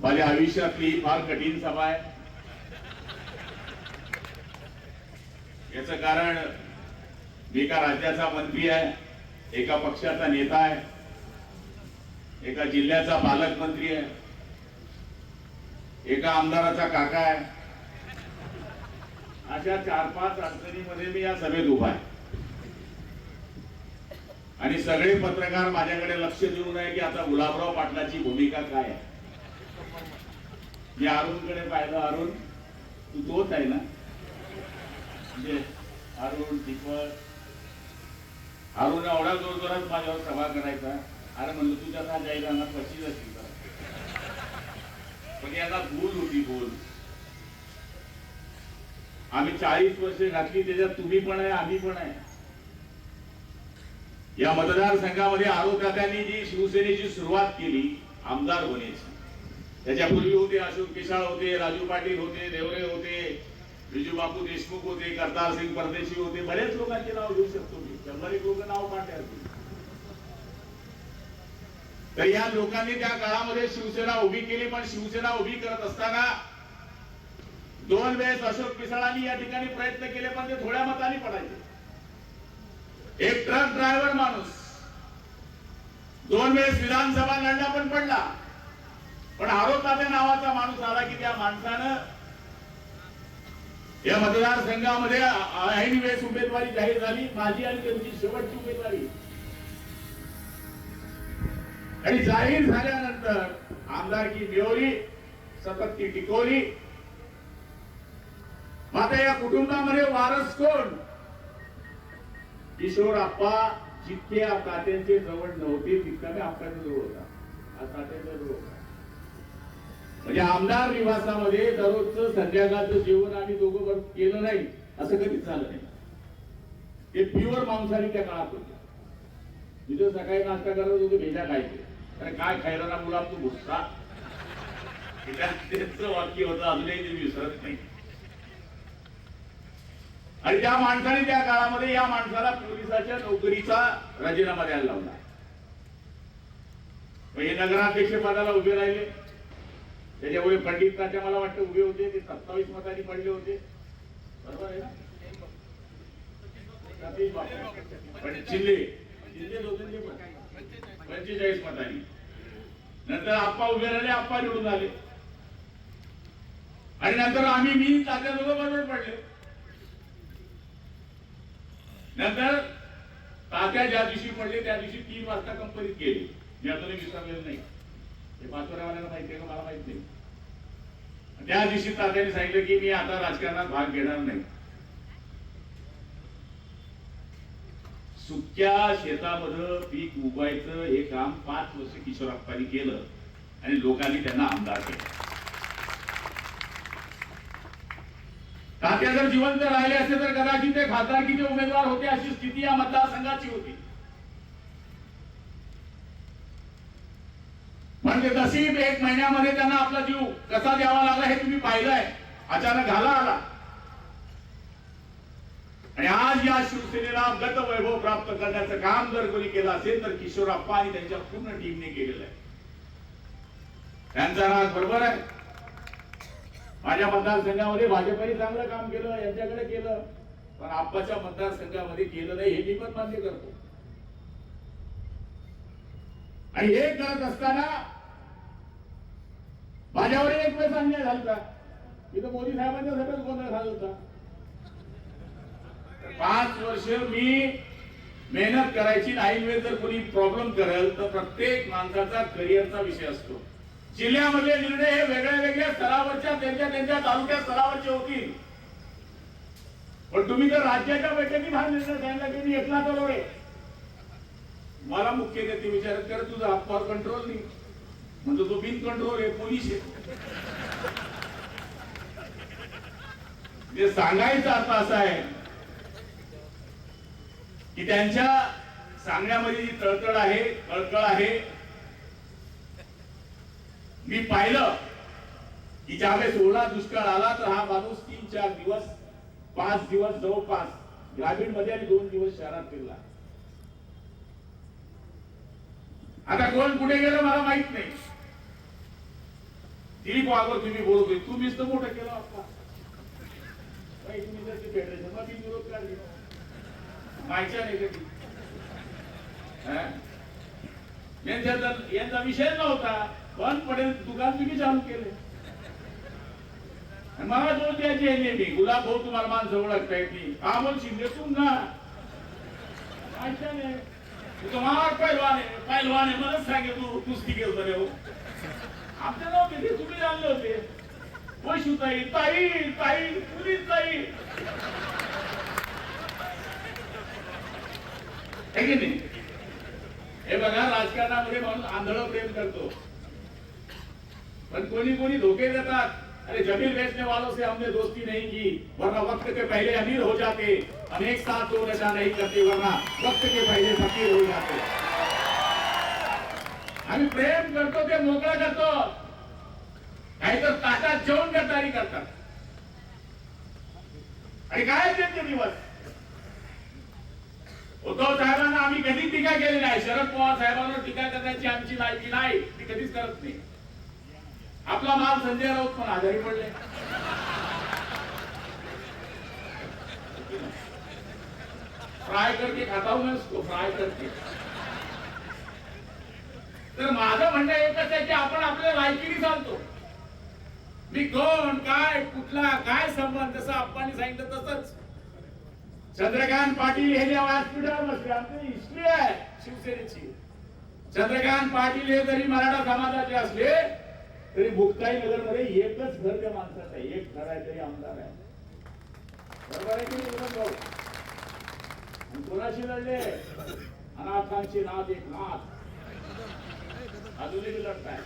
माझ्या आयुष्यातली ही फार कठीण सभा आहे. याच कारण मी एका राज्याचा मंत्री आहे एका पक्षाचा नेता आहे एका जिल्ह्याचा पालकमंत्री आहे एका आमदाराचा काका आहे. अशा चार पाच अडचणीमध्ये मी या सभेत उभा आहे. आणि सगळे पत्रकार माझ्याकडे लक्ष देऊन आहे की आता गुलाबराव पाटलाची भूमिका काय आहे. मी अरुणकडे पाहिलं अरुण तू तोच आहे ना? म्हणजे अरुण दीपक. अरुण एवढा जोर जोरात माझ्यावर सभा करायचा. अरे म्हणलं तुझ्या का जायला ना पशीच असेल पण याला भूल होती भूल. आम्ही चाळीस वर्ष घातली त्याच्यात तुम्ही पण आहे आम्ही पण आहे. या मतदारसंघामध्ये आरोग्याने जी शिवसेनेची सुरुवात केली आमदार होण्याची. त्याच्यापूर्वी होते अशोक पिसाळ होते राजू पाटील होते देवरे होते बिजू बापू देशमुख होते करतार सिंग परदेशी होते. बरेच लोकांचे नाव घेऊ शकतो मी. शंभर एक लोक नाव काढते तर या लोकांनी त्या काळामध्ये शिवसेना उभी केली पण शिवसेना उभी करत असताना दोन वेळेस अशोक पिसाळांनी या ठिकाणी प्रयत्न केले पण ते थोड्या मताने पडायचे. एक ट्रक ड्रायव्हर माणूस दोन वेळेस विधानसभा लढला पण पडला. पण आरोपाच्या नावाचा माणूस आला की त्या माणसानं या मतदारसंघामध्ये ऐन वेळेस उमेदवारी जाहीर झाली. माझी आणि त्यांची शेवटची उमेदवारी. आणि जाहीर झाल्यानंतर आमदारकी मिळवली सतत ती टिकवली मात्र या कुटुंबामध्ये वारस कोण? किशोर आप्पा जितके या तात्यांचे जवळ नव्हते तितका मी आप्पाच्या जवळ होता. आज तात्यांच्या जवळ होता. म्हणजे आमदार निवासामध्ये दररोजचं संध्याकाळचं जेवण आम्ही दोघं बरोबर केलं नाही असं कधीच झालं नाही. ते प्युअर मांसाहारी त्या काळात होते. तिथं सकाळी नाश्ता करत होते भेजा खायचे. अरे काय खायला ना मुला तू घुसता त्यांचं वाक्य होतं अजूनही ते विसरत नाही. आणि त्या माणसाने त्या काळामध्ये या माणसाला पोलिसाच्या नोकरीचा राजीनामा द्यायला लावला. हे नगराध्यक्ष पदाला उभे राहिले. त्याच्यामुळे पंडित तात्या मला वाटतं उभे होते ते सत्तावीस मतांनी पडले होते. बरोबर आहे ना? पण होते पंचेचाळीस मतांनी. नंतर आप्पा उभे राहिले आप्पा निवडून आले. आणि नंतर आम्ही मी तात्या दोघं बरोबर पडले. नंतर तात्या ज्या दिवशी पडले त्या दिवशी तीन वाजता कंपनीत गेले. मी अजूनही विसरलेलं नाही. हे पाचोऱ्यावाल्याला माहिती आहे का? मला माहीत नाही. त्या दिवशी तात्याने सांगितलं की मी आता राजकारणात भाग घेणार नाही. सुक्या शेतामध्ये पीक उगवायचं हे काम पाच वर्ष किशोरप्पांनी केलं आणि लोकांनी त्यांना आमदार केलं. तात्या जर जिवंत राहिले असते तर कदाचित ते खासदारकीचे उमेदवार होते अशी स्थिती या मतदारसंघाची होती. म्हणजे नसीब एक महिन्यामध्ये त्यांना आपला जीव कसा द्यावा लागला हे तुम्ही पाहिलंय. अचानक घाला आला. आणि आज या शिवसेनेला गत वैभव प्राप्त करण्याचं काम जर कोणी केलं असेल तर किशोरप्पा आणि त्यांच्या पूर्ण टीमने केलेलं आहे. त्यांचा राग बरोबर आहे. माझ्या मतदारसंघामध्ये भाजपने चांगलं काम केलं यांच्याकडे केलं पण आप्पाच्या मतदारसंघामध्ये केलं नाही हे मी पण मान्य करतो. आणि हे करत असताना माझ्यावर एक वेळेस अन्याय झाला इथं मोदी साहेबांच्या सगळ्यात गोंधळ झाला होता. पाच वर्ष मी मेहनत करायची नाही वेळ जर कोणी प्रॉब्लेम करेल तर प्रत्येक माणसाचा करिअरचा विषय असतो. जिल्ह्यामधले निर्णय हे वेगळ्या वेगळ्या स्तरावरच्या त्यांच्या त्यांच्या तालुक्या स्तरावरचे होतील. पण तुम्ही जर राज्याच्या बैठकीत हा निर्णय सांगितला की मी एकनाथ मला मुख्य नेते विचारत कर तुझा हातपार कंट्रोल नाही. म्हणजे तो बिन कंट्रोल आहे पोलीस आहे. सांगायचं आता असं आहे की त्यांच्या सांगण्यामध्ये जी तळतळ आहे कळकळ आहे मी पाहिलं की ज्यावेळेस ओला दुष्काळ आला तर हा माणूस तीन चार दिवस पाच दिवस जवळपास ग्रामीणमध्ये आणि दोन दिवस शहरात फिरला. आता कोण कुठे गेलं मला माहीत नाही. ती वाघवर तुम्ही बोलतोय तुम्हीच तर मोठं केलं आपला विरोध काढली मायच्या नाही कधी यांचा विषय नव्हता. पण पडेल दुकान तुम्ही चालू केले. मला दोष द्यायची आहे नेहमी. गुलाब भाऊ तुम्हाला माणसं ओळखता येत नाही. अमोल शिंदे तुम ना माहिती नाही तू पैलवान आहे. पैलवान आहे. मलाच सांगे तू कुस्ती केलं बरे हो आमच्या नव्हते ते तुम्ही आणले होते? वैशुताई ताई ताई पुलीस ताई. है की नाही? हे बघा राजकारणामध्ये माणूस आंधळ प्रेम करतो. पण कोणी कोणी धोके देतात. अरे जमीन बेचने वालों से हमने दोस्ती नहीं की वरना वक्त के पहले अमीर हो जाते. अनेक साथ तो नशा नहीं करते वरना वक्त के पहले फकीर हो जाते. आम्ही प्रेम करतो ते मोकळा करतो. काही तर ताटात जेवण गद्दारी करतात. आणि काय त्यांचे दिवस? उद्धव साहेबांना आम्ही कधी टीका केली नाही. शरद पवार साहेबांवर टीका करण्याची आमची लायकी नाही. ती कधीच करत नाही. आपला माल संजय राऊत पण आजारी पडले. फ्राय करके खाता हूं मैं उसको फ्राय करके तर माझं म्हणणं एकच आहे की आपण आपल्या लायकीने चालतो. मी कोण काय कुठला काय संबंध जसं आप्पांनी सांगितलं तसंच. चंद्रकांत पाटील हे जेव्हा व्यासपीठावर बसले आमची हिस्ट्री आहे शिवसेनेची. चंद्रकांत पाटील हे जरी मराठा समाजाचे असले तरी मुक्ताई नगरमध्ये एकच घर त्या माणसाचं आहे. एक घर आहे तरी आमदार आहे. बरोबर आहे की कोणाशी लढले? अनाथांची नाथ एक नाथ. अजूनही लढताय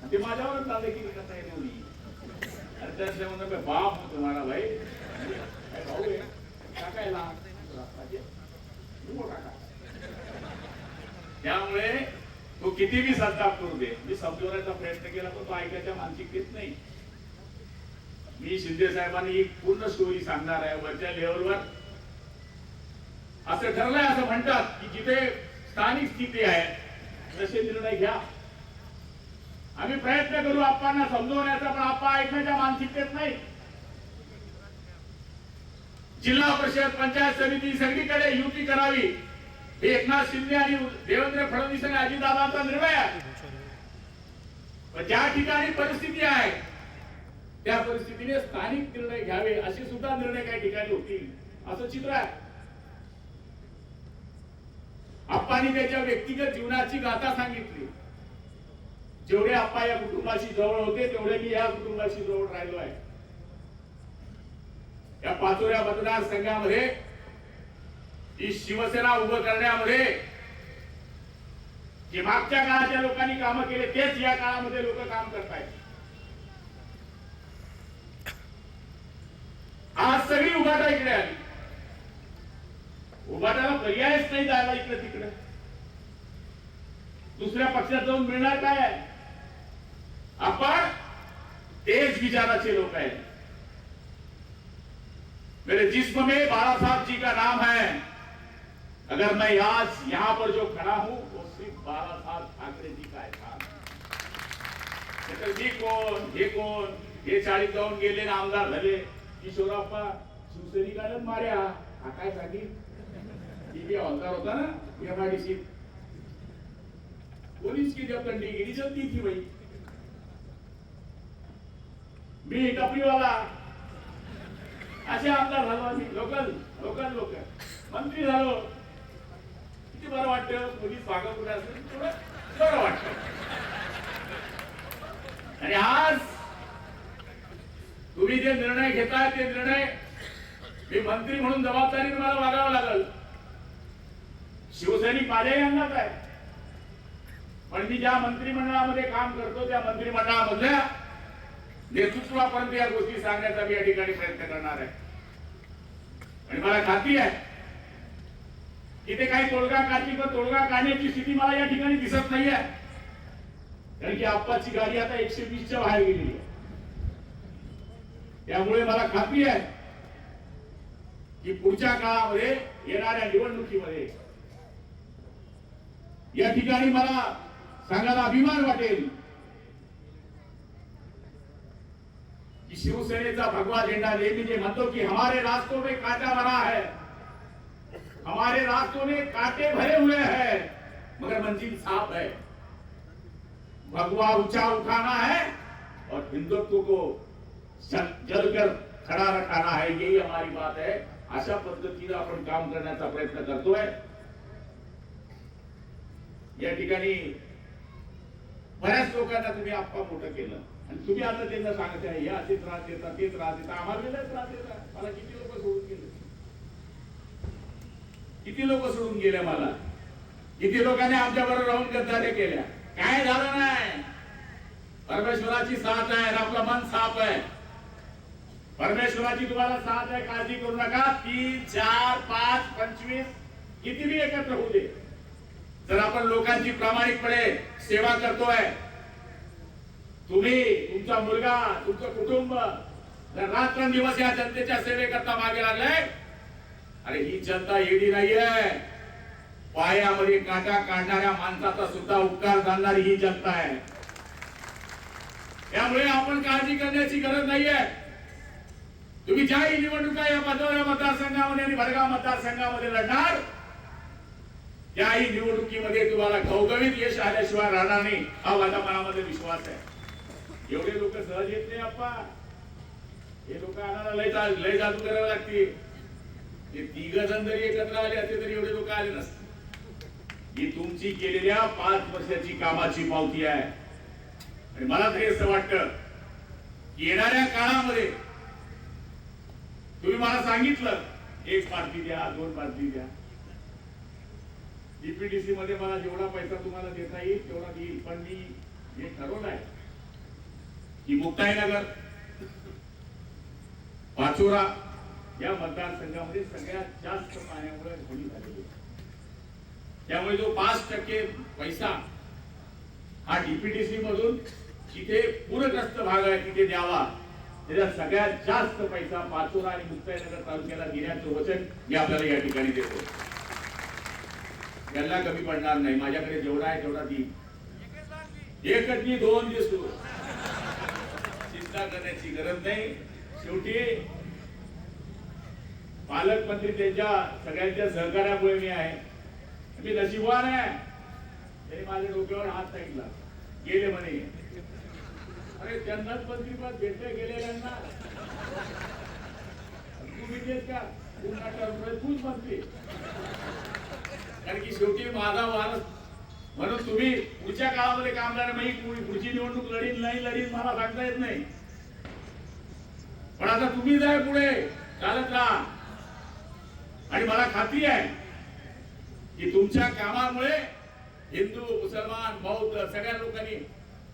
आणि ते माझ्यावर चालले की कसं आहे एवढी अरे त्याच्या म्हणजे बाप तुम्हाला भाई. भाऊ टाकायला. त्यामुळे तो किती बी संताप करू दे. मी समजवण्याचा प्रयत्न केला पण तो ऐकायच्या मानसिकतेत नाही. मी शिंदे साहेबांनी एक पूर्ण स्टोरी सांगणार आहे. वरच्या लेवलवर असं ठरलंय असं म्हणतात की जिथे स्थानिक स्थिती आहे तसे निर्णय घ्या. आम्ही प्रयत्न करू आप्पांना समजवण्याचा पण आप्पा ऐकण्याच्या मानसिकतेत नाही. जिल्हा परिषद पंचायत समिती सगळीकडे युती करावी. हे एकनाथ शिंदे आणि देवेंद्र फडणवीस आणि अजितदादांचा निर्णय आहे. पण ज्या ठिकाणी परिस्थिती आहे त्या परिस्थितीने स्थानिक निर्णय घ्यावे असे सुद्धा निर्णय काही ठिकाणी होतील. असं चित्र आहे. आप्पांनी त्याच्या व्यक्तिगत जीवनाची गाथा सांगितली. जेवढे आप्पा या कुटुंबाशी जवळ होते तेवढे मी या कुटुंबाशी जवळ राहिलो आहे. या पाचोऱ्या मतदारसंघामध्ये ही शिवसेना उभं करण्यामध्ये जे मागच्या काळाच्या लोकांनी काम केले तेच या काळामध्ये लोक काम करतायत आज सगळी उभाटा इकडे आली. उभाटाला पर्यायच नाही जायला इकडे तिकडे. दुसऱ्या पक्षात जाऊन मिळणार काय? आहे? आपण तेज विचाराचे लोक आहेत. मेरे जिस्म में बाला साहब जी का नाम है. अगर मैं आज यहां पर जो खड़ा हूं वो सिर्फ बाला साहब ठाकरे जी का एहसान है। कोण हे कोण हे चाळीत जाऊन गेले ना आमदार झाले किशोराप्पा शिवसैनिकानं मार्या हा। काय सांगितलं टीव्ही हवालदार होता ना एमआयडीसी पुलिस की जब कंडीगिरी चलती थी भाई. मी टपरीवाला. असे आमदार झालो आम्ही लोकल लोकल लोक. मंत्री झालो. किती बरं वाटतं? पोलीस भागा कुठे असेल थोडं बरं वाटतं. आणि आज तुम्ही जे निर्णय घेताय ते निर्णय मी मंत्री म्हणून जबाबदारीने मला वागावं लागल. शिवसैनिक माझ्याही अंगात आहे. पण मी ज्या मंत्रिमंडळामध्ये काम करतो त्या मंत्रिमंडळामधल्या नेतृत्वापर्यंत या गोष्टी सांगण्याचा मी या ठिकाणी प्रयत्न करणार आहे. आणि मला खात्री आहे की ते काही तोडगा काढली पण तोडगा काढण्याची स्थिती मला या ठिकाणी दिसत नाही आहे कारण की आप्पाची गाडी आता एकशे वीसच्या बाहेर गेलेली आहे. त्यामुळे मला खात्री आहे की पुढच्या काळामध्ये येणाऱ्या निवडणुकीमध्ये या ठिकाणी मला सांगायला अभिमान वाटेल की शिवसेनेचा भगवा झेंडा नेहमी जे म्हणतो की हमारे रास्तो में काटा भरा है हमारे रास्तों में काटे भरे हुए हैं मगर मंजिल साफ है। भगवा ऊंचा उठाना है और हिंदुत्व को जलकर खडा रखाना है यही हमारी बात है। अशा पद्धतीनं आपण काम करण्याचा प्रयत्न करतोय। या ठिकाणी बऱ्याच लोकांना तुम्ही आप्पा मोठं केलं. आणि तुम्ही आता त्यांना सांगताय या हे असे त्रास देता ते त्रास देता आम्हाला त्रास देतात मला किती लोक सोडून गेले? किती लोक सोडून गेले मला? किती लोकांनी आमच्या बरोबर राहून गद्दारी केल्या? काय झालं नाही? परमेश्वराची साथ आहे आपलं मन साफ आहे. परमेश्वराची तुम्हाला साथ आहे काळजी करू नका. तीन चार पाच पंचवीस किती बी एकत्र होऊ दे. जर आपण लोकांची प्रामाणिकपणे सेवा करतोय तुम्ही तुमचा मुलगा तुमचं कुटुंब जर रात्रंदिवस या जनतेच्या सेवेकरता मागे लागलाय अरे ही जनता एवढी नाहीये. पायामध्ये काटा काढणाऱ्या माणसाचा सुद्धा उपकार जाणणारी ही जनता आहे. त्यामुळे आपण काळजी करण्याची गरज नाहीये. तुम्ही ज्याही निवडणुका या मतदार मतदारसंघामध्ये आणि भडगाव मतदारसंघामध्ये लढणार त्याही निवडणुकीमध्ये तुम्हाला घवघवीत यश आल्याशिवाय राहणार नाही. हा माझ्या मनामध्ये विश्वास आहे. एवढे लोक सहज येत नाही अप्पा. हे लोक आणायला लय जा- लय जादू करावं लागते हे तिघ जण जरी एकत्र आले असते तरी एवढे लोक आले नसते. ही तुमची केलेल्या पाच वर्षाची कामाची पावती आहे. आणि मला तरी असं वाटतं येणाऱ्या काळामध्ये तुम्ही मला सांगितलं एक पार्टी द्या दोन पार्टी द्या. डीपीडीसी मध्ये मला जेवढा पैसा तुम्हाला देता येईल तेवढा देईल. पण मी हे ठरवलं आहे की मुक्ताईनगर पाचोरा या मतदारसंघामध्ये सगळ्यात जास्त पाण्यामुळे होणी झालेली त्यामुळे जो पाच टक्के पैसा हा डीपीडीसी मधून जिथे पूरग्रस्त भाग आहे तिथे द्यावा. त्याचा सगळ्यात जास्त पैसा पाचोरा आणि मुक्ताईनगर तालुक्याला देण्याचं वचन मी आपल्याला या ठिकाणी देतो. यांना कमी पडणार नाही. माझ्याकडे जेवढा आहे तेवढा देईल एकच मी दोन दिसतो चिंता करण्याची गरज नाही. शेवटी पालकमंत्री त्यांच्या सगळ्यांच्या सहकार्यामुळे मी आहे. मी नशिबवान आहे. त्यांनी माझ्या डोक्यावर हात टाकला गेले म्हणे. अरे त्यांनाच मंत्रीपद भेटले गेलेल्यांना. तू विजेस का? तू नाटक तूच मंत्री कारण की शेवटी माझा वारस म्हणून तुम्ही पुढच्या काळामध्ये काम करणार पुढची निवडणूक लढीन नाही लढीन मला सांगता येत नाही. पण आता तुम्ही जाय पुढे चालत राहा. आणि मला खात्री आहे की तुमच्या कामामुळे हिंदू मुसलमान बौद्ध सगळ्या लोकांनी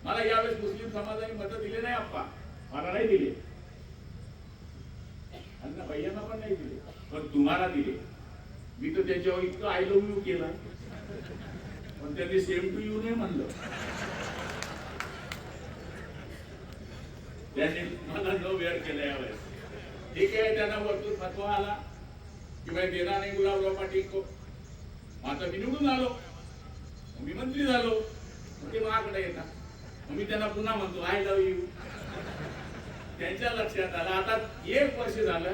मला यावेळेस मुस्लिम समाजाने मत दिले नाही आप्पा. मला नाही दिले. अण्णा भैयांना पण नाही दिले. पण तुम्हाला दिले. मी तर त्याच्यावर इतकं आय लव्ह यू केला. पण त्यांनी सेम टू यू नाही म्हणलं. त्यांनी मला न वेअर केला यावेळेस. ठीक आहे? त्यांना वरतून फतवा आला की बाई देणार नाही गुलाबराव पाटील को. आता मी निवडून आलो. मी मंत्री झालो. ते माझ्याकडे येतात. मग मी त्यांना पुन्हा म्हणतो आय लव्ह यू त्यांच्या लक्षात आलं. आता एक वर्ष झालं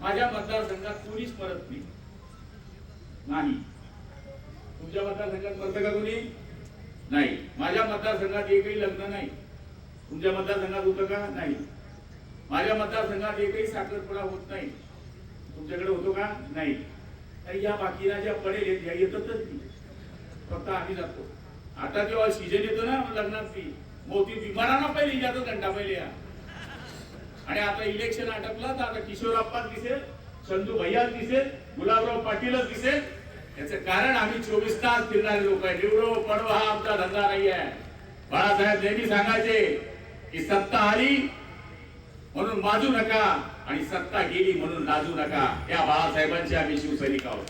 माझ्या मतदारसंघात कोणीच परत नाही. नाही. तुमच्या मतदारसंघात मरतं का कोणी? नाही. माझ्या मतदारसंघात एकही लग्न नाही. तुमच्या मतदारसंघात होतं का? नाही. माझ्या मतदारसंघात एकही साखरपुडा होत नाही. तुमच्याकडे होतो का? नाही. तर या बाकीला ज्या पडेल या येतातच नाही फक्त आम्ही जातो. आता जेव्हा सीजन येतो ना लग्नात फी मोठी विमानानं पहिले जातो घंटा पहिले या. आणि आता इलेक्शन अटकलं तर आता किशोरप्पा दिसेल. चंदू भैया दिसेल गुलाबराव पाटीलच दिसेल. याचं कारण आम्ही चोवीस तास फिरणारे लोक आहे निवडो पडो हा आमचा धंदा नाही आहे. बाळासाहेब नेहमी सांगायचे की सत्ता आली म्हणून माजू नका आणि सत्ता गेली म्हणून लाजू नका. या बाळासाहेबांचे आम्ही शिवसैनिक आहोत.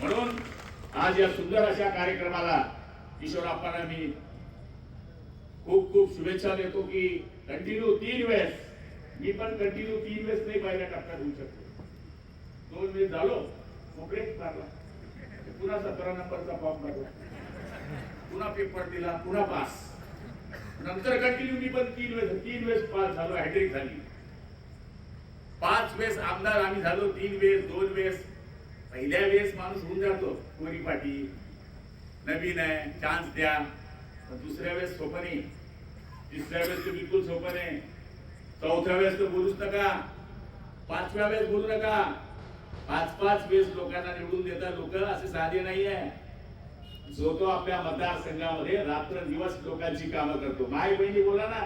म्हणून आज या सुंदर अशा कार्यक्रमाला किशोरप्पांना मी खूप खूप शुभेच्छा देतो की कंटिन्यू तीन वेळेस. मी पण कंटिन्यू तीन वेळेस नाही पहिल्या टप्प्यात होऊ शकतो दोन वेळेस झालो. ब्रेक मारला. पुन्हा सतरा नंबरचा फॉर्म भरला पुन्हा पेपर दिला पुन्हा पास नंतर कंटिन्यू मी पण तीन वेळेस तीन वेळेस पास झालो हॅट्रिक झाली. पाच वेळेस आमदार आम्ही झालो तीन वेळेस दोन वेळेस. पहिल्या वेळेस माणूस होऊन जातो कोरी पाठी नवीन आहे चान्स द्या. पण दुसऱ्या वेळेस सोपं नाही. तिसऱ्या वेळेस तर बिलकुल सोपं नाही. चौथ्या वेळेस तर बोलूच नका. पाचव्या वेळेस बोलू नका. पाच पाच वेळेस लोकांना निवडून देतात लोक असे साधे नाही आहे. जो तो आपल्या मतदारसंघामध्ये रात्र दिवस लोकांची कामं करतो. माय बहिणी बोला ना.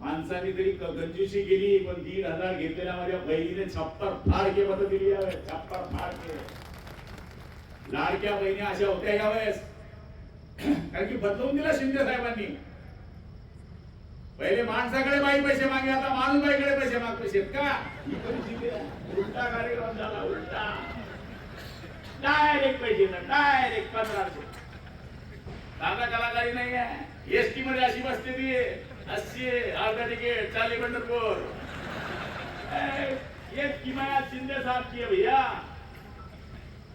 माणसाने तरी गंजूशी गेली पण दीड हजार घेतलेल्या माझ्या बहिणीने छप्पर फाडके मत दिली यावेळेस. छप्पर फाडके. लाडक्या बहिणी अशा होत्या यावेळेस. कारण की बदलवून दिला शिंदे साहेबांनी. पहिले माणसाकडे बाई पैसे मागे आता माणूस बाईकडे पैसे मागतो शेत का ही उलटा कार्यक्रम झाला उलटा. डायरेक्ट पैसे डायरेक्ट पंधराशे. दादा कलाकारी नाही आहे एसटी मध्ये अशी बसते ती. अस्सी अर्धा तिकीट चाली पंढरपूर. ए, एक किमायात शिंदे साहेबची आहे भैया.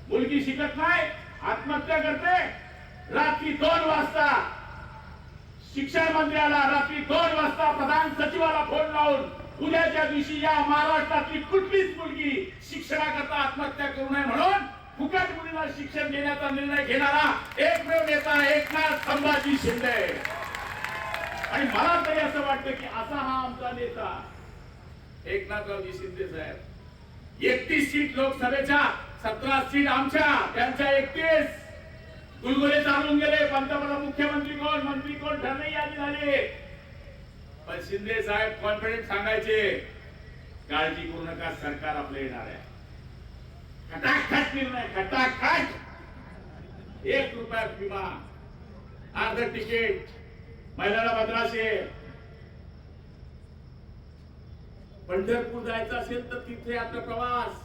मुलगी शिकत नाही आत्महत्या करते. रात्री दोन वाजता शिक्षण मंत्र्याला रात्री दोन वाजता प्रधान सचिवाला फोन लावून उद्याच्या दिवशी या महाराष्ट्रातली कुठलीच मुलगी शिक्षणाकरता आत्महत्या करू नये म्हणून फुकट मुलीला शिक्षण देण्याचा निर्णय घेणारा एकमेव नेता एकनाथ संभाजी शिंदे. आणि मला तरी असं वाटतं की असा हा आमचा नेता एकनाथरावजी शिंदे साहेब एकतीस सीट लोकसभेच्या सतरा सीट आमच्या त्यांच्या एकतीस गुलगुले चालून गेले. पंतप्रधान मुख्यमंत्री कोण? मंत्री कोण? ठरले यादी झाले. पण शिंदे साहेब कॉन्फिडन्स सांगायचे काळजी करू नका सरकार आपलं येणार आहे. खटाखट निर्णय खटाखट. एक रुपयात विमा अर्ध तिकीट महिलाला पंधराशे पंढरपूर जायचं असेल तर तिथे आपला प्रवास.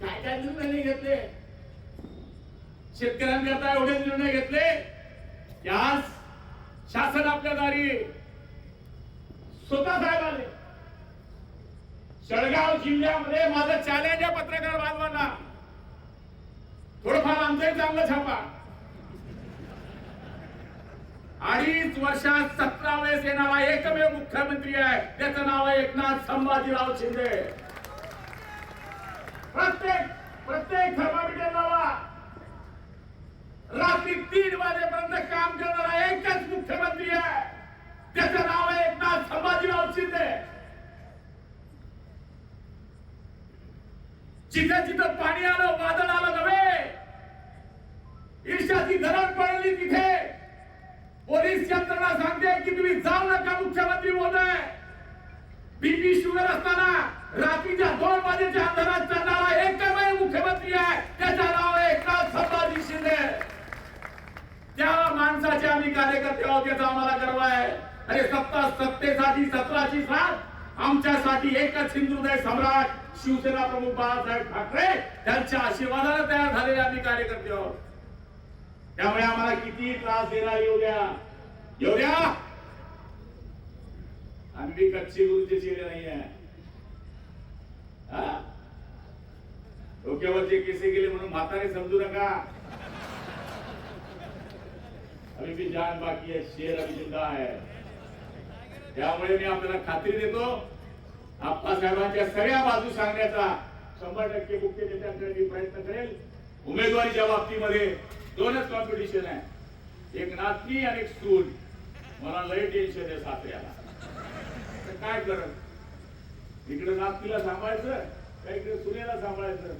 काय काय निर्णय नाही घेतले? शेतकऱ्यांकरता एवढे निर्णय घेतले. की आज शासन आपल्या दारी. स्वतः साहेब आले. जळगाव जिल्ह्यामध्ये माझं चॅलेंज आहे पत्रकार बांधवांना. थोडंफार आमचंही चांगलं छापा. अडीच वर्षात सतरा वेळेस येणारा एकमेव मुख्यमंत्री आहे. त्याचं नाव आहे एकनाथ संभाजीराव शिंदे. प्रत्येक प्रत्येक थर्मामीटर लावा रात्री तीन वाजेपर्यंत काम करणारा एकच मुख्यमंत्री आहे. त्याचं नाव आहे संभाजीराव शिंदे जिथे जिथं पाणी आलं वादळ आलं नव्हे. ईर्ष्याची धरण पडली तिथे. पोलीस यंत्रणा सांगते की तुम्ही जाऊ नका मुख्यमंत्री महोदय. बीपी शुगर असताना रात्रीच्या दोन वाजेच्या अंधारात चालणारा एकमेव मुख्यमंत्री आहे त्याचं नाव आहे एकनाथ संभाजी शिंदे त्या माणसाचे आम्ही कार्यकर्ते आहोत याचा आम्हाला गर्व आहे अरे सत्ता सत्तेसाठी सत्राची साथ. आमच्यासाठी एकच हिंदुदय सम्राट. शिवसेना प्रमुख बाळासाहेब ठाकरे त्यांच्या आशीर्वादाने तयार झालेले आम्ही कार्यकर्ते आहोत. त्यामुळे आम्हाला किती त्रास देणार येऊ द्या. येऊ द्या. आम्ही कच्ची गुरुचे चेहरे नाही आहे हा? डोक्यावरचे केसे गेले म्हणून म्हातारे समजू नका. अभी भी जान बाकी है शेर अभी जिंदा है त्यामुळे मी आपल्याला खात्री देतो आप्पासाहेबांच्या सगळ्या बाजू सांगण्याचा शंभर टक्के मुख्य नेत्यांकडे मी प्रयत्न करेल. उमेदवारीच्या बाबतीमध्ये दोनच कॉम्पिटिशन आहे एक नातनी आणि एक सून मला लय टेन्शन आहे सासऱ्याला तर काय करत इकडे नातनीला सांभाळायचं का इकडे सुनेला सांभाळायचं?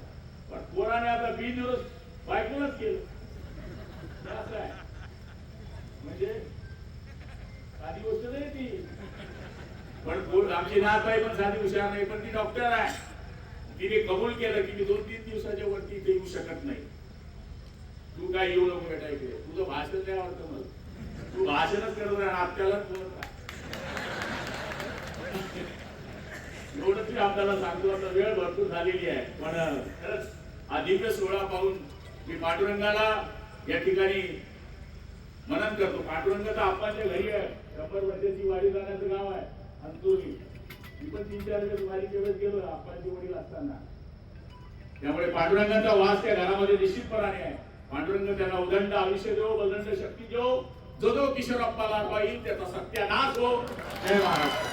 पण पोराने आता बिनदिवस बायकोलाच केलं. असं आहे. म्हणजे साधी गोष्ट नाही ती. पण आमची नातबाई पण साधी हुशार नाही पण ती डॉक्टर आहे. तिने कबूल केलं की मी दोन तीन दिवसाच्या वरती इथे येऊ शकत नाही. तू काय येऊ नको बेटा इकडे. तुझं भाषण नाही आवडतं मला? तू भाषणच करत राहा आपल्यालाच बोलत एवढंच मी आपल्याला सांगतो आता वेळ भरपूर झालेली आहे. पण खरंच हा दिव्य सोहळा पाहून मी पांडुरंगाला या ठिकाणी मनन करतो. पांडुरंग तर आपाच्या घरी आहे. शंभर वर्षाची वाढी जाण्याचं गाव आहे. अंतुरी मी. पण तीन चार गेलो वडील असताना. त्यामुळे पांडुरंगाचा वास त्या घरामध्ये निश्चितपणाने आहे. पांडुरंग त्यांना उदंड आयुष्य देव बदंड शक्ती देव. जो जो किशोर अप्पाला पाहिजे त्याचा सत्यानाश हो. जय महाराष्ट्र.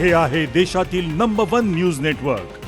हे आहे देशातील नंबर वन न्यूज नेटवर्क